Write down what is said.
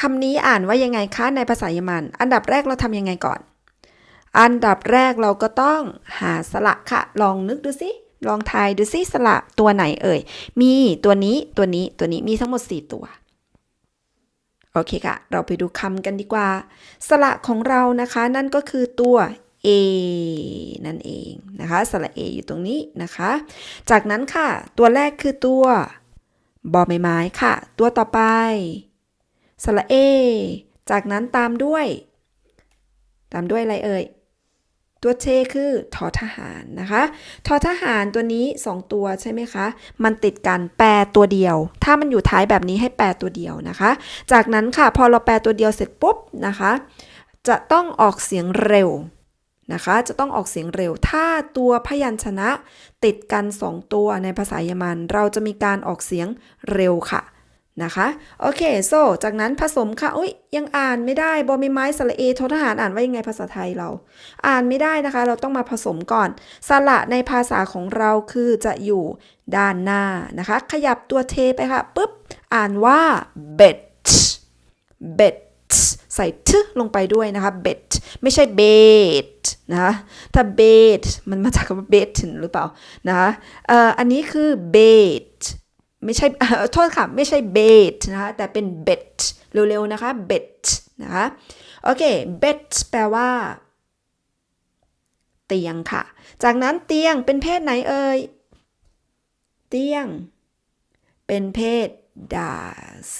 คำนี้อ่านว่ายังไงคะในภาษาเยอรมัน อันดับแรกเราทำยังไงก่อน อันดับแรกเราก็ต้องหาสระค่ะ ลองนึกดูสิลองทายดูสิสระตัวไหนเอ่ย มีตัวนี้ตัวนี้ตัวนี้มีทั้งหมด 4 ตัว โอเคค่ะ เราไปดูคำกันดีกว่า สระของเรานะคะ นั่นก็คือตัว A นั่นเองนะคะ สระ A อยู่ตรงนี้นะคะ จากนั้นค่ะ ตัวแรกคือตัว บอใบไม้ค่ะ ตัวต่อไป สระเอ จากนั้นตามด้วย ตามด้วยอะไรเอ่ย ตัวเชคือทอทหารนะคะทอทหารตัวนี้ 2 ตัวใช่ไหมคะ มันติดกันแปลตัวเดียว ถ้ามันอยู่ท้ายแบบนี้ให้แปลตัวเดียวนะคะ จากนั้นค่ะพอเราแปลตัวเดียวเสร็จปุ๊บนะคะ จะต้องออกเสียงเร็วนะคะจะต้องออกเสียงเร็ว ถ้าตัวพยัญชนะติดกัน 2 ตัวในภาษาเยอรมัน เราจะมีการออกเสียงเร็วค่ะ นะคะโอเคโซจากนั้นผสมค่ะอุ้ยยังอ่านไม่ได้บอใบไม้สระเอททหารอ่านว่ายังไงภาษาไทยเรา อ่านไม่ได้นะคะ เราต้องมาผสมก่อน สระในภาษาของเราคือจะอยู่ด้านหน้านะคะ ขยับตัวเทไปค่ะปุ๊บอ่านว่า bet bet ใส่ทึลงไปด้วยนะคะ bet ไม่ใช่ bet นะคะถ้า bet มันมาจากคำว่า bet หรือเปล่านะคะเอ่ออันนี้คือ bet ไม่ใช่โทษค่ะ ไม่ใช่ bet นะคะแต่เป็น bet เร็วๆนะคะ bet นะคะโอเค bet แปลว่า เตียงค่ะ จากนั้นเตียงเป็นเพศไหนเอ่ย เตียง เป็นเพศ das